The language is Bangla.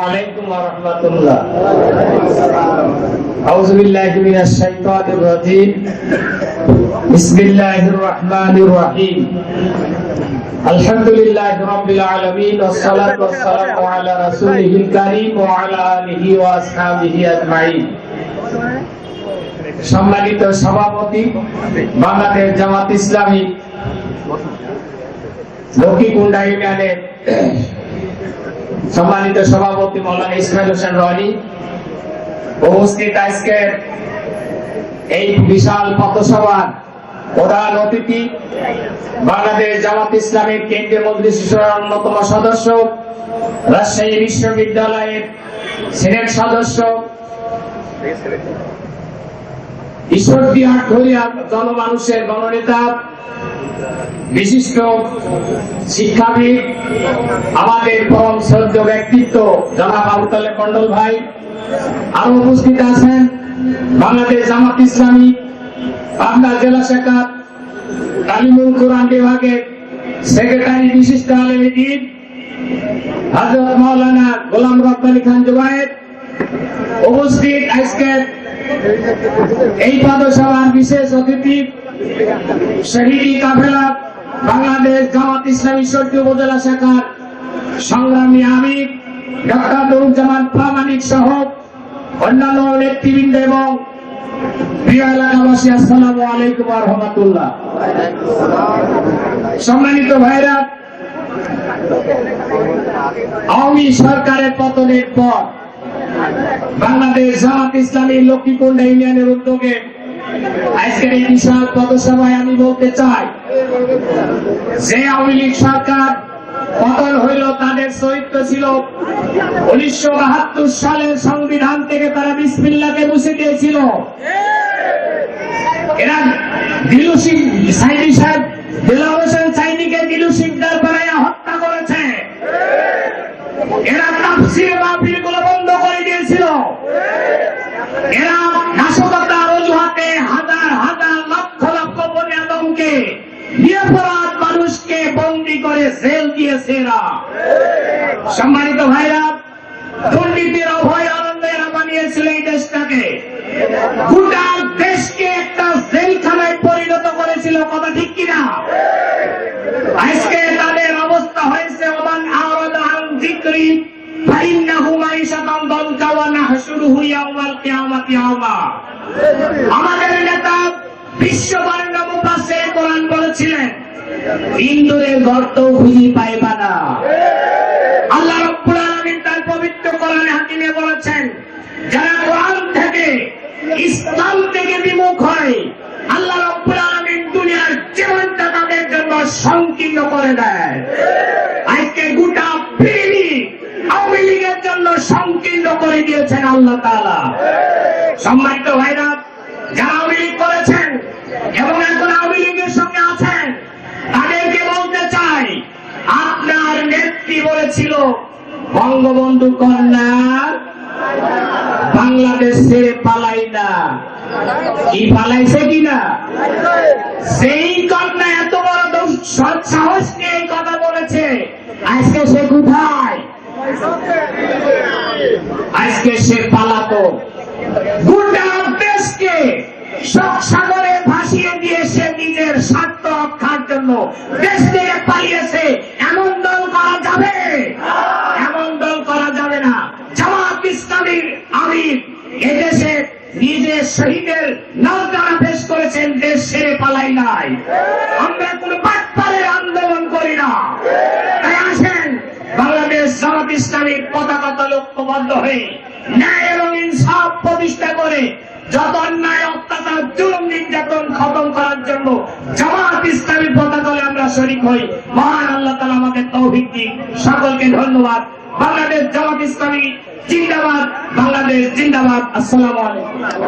وعليكم ورحمة الله أعوذ بالله من الشيطان الرجيم بسم الله الرحمن الرحيم الحمد لله رب العالمين والصلاة والسلام على رسوله الكريم وعلى آله وأصحابه أجمعين সম্মানিত সভাপতি বাংলাদেশ জামাত ইসলামী লক্ষ্মীকুণ্ডা ইউনিয়নের সম্মানিত সভাপতি মৌলানা ইসমাইল হোসেন রনি, উপস্থিত আজকের এই বিশাল পথসভার প্রধান অতিথি, বাংলাদেশ জামাত ইসলামের কেন্দ্রীয় মন্ত্রী শিশুর অন্যতম সদস্য, রাজশাহী বিশ্ববিদ্যালয়ের সিনেট সদস্য, ঈশ্বরদী আটঘরিয়া জনমানুষের গণনেতা বিশিষ্ট শিক্ষাবিদ, আমাদের পরম শ্রদ্ধ ব্যক্তিত্ব জনাব আবুতালে মন্ডল ভাই। আরও উপস্থিত আছেন বাংলাদেশ জামাত ইসলামী পাবনা জেলা শাখা তালিমুল কোরআন বিভাগের সেক্রেটারি বিশিষ্ট আলমীদ্দিন হজরত মাওলানা গোলাম রব্বানি খান জুবায়ের উপস্থিত আজকের এই পদসভার বিশেষ অতিথি শহীদি কাফেলা বাংলাদেশ জামাত ইসলামী সর্দি উপজেলা শাখার সংগ্রামী আমির ডক্টর নুরুজ্জামান প্রামাণিক সহ অন্যান্য নেতৃবৃন্দ এবং প্রিয় এলাকাবাসী, আসসালামু আলাইকুম সম্মানিত ভাইরা, আওয়ামী সরকারের পতনের পর বাংলাদেশ জামাত ইসলামী লক্ষ্মীকুণ্ড ইউনিয়নের উদ্যোগে আজকের এই বিশাল পদসভায় আমি বলতে চাই? যে আওয়ামী লীগ সরকার পতন হইল, তাদের চরিত্র ছিল উনিশশো বাহাত্তর সালের সংবিধান থেকে তারা বিসমিল্লাকে মুছে দিয়েছিল। এরা দিলু সিং সাইনি সাহেব দিলার হোসেন সাইনিকে দিলু সিকদার বানাইয়া হত্যা করেছে। এরা তাফসির মাহফিল করে জেল দিয়েছে এরা। সম্মানিত ভাইরা, দুর্নীতির অভয় আনন্দ বানিয়েছিল এই দেশটাকে। গোটা দেশকে একটা জেলখানায় পরিণত করেছিল, কথা ঠিক কিনা? আজকে তাদের অবস্থা হয়েছে ওমান কিয়ামাতি আমা আমাদের নেতা বিশ্ববর্ণ মুফাসসির কোরআন বলেছিলেন ইন্দুরের গর্ত খুঁজে পাইবা না। আল্লাহ তার পবিত্র কোরআনে হাকিমে বলেছেন, যারা কোরআন থেকে ইসলাম থেকে বিমুখ হয়, আল্লাহ দুনিয়ার জীবনটা তাদের জন্য সংকীর্ণ করে দেয়। আজকে গোটা পৃথিবী আওয়ামী জন্য সংকীর্ণ করে দিয়েছেন আল্লাহ তাআলা। সম্মানিত ভাইরা, যারা আওয়ামী করেছেন এবং এখন আওয়ামী লীগের সঙ্গে আছেন তাদেরকে বলতে চাই আপনার বলেছিল বঙ্গবন্ধু কন্যার। বাংলাদেশ ছেড়ে পালাই না। কি পালাইছে কিনা সেই কন্যা এত বড় সৎ সাহস নিয়ে এই কথা বলেছে। আজকে সে কোথায়? আজকে সে পালাতো। গোটা দেশকে শোক সাগরে ভাসিয়ে দিয়ে সে নিজের স্বার্থ রক্ষার জন্য দেশ থেকে পালিয়েছে এমন দল করা যাবে এমন দল করা যাবে না জামাত ইসলামীর আমির এদেশে শহীদের নজরা পেশ করেছেন, দেশ ছেড়ে পালাই নাই। আমরা কোন বাটপারের আন্দোলন করি না। তাই আসেন, বাংলাদেশ জামাত ইসলামীর পতাকা লক্ষ্যবদ্ধ হয়ে ন্যায় এবং ইনসাফ প্রতিষ্ঠা করে যত অন্যায়, অত্যাচার, জুলুম, নির্যাতন খতম করার জন্য জামাত ইসলামী পতাকালে আমরা শরিক হই। মহান আল্লাহ তালা আমাদের তৌফিক দিক। সকলকে ধন্যবাদ। বাংলাদেশ জামাত ইসলামী জিন্দাবাদ। বাংলাদেশ জিন্দাবাদ। আসসালামু আলাইকুম।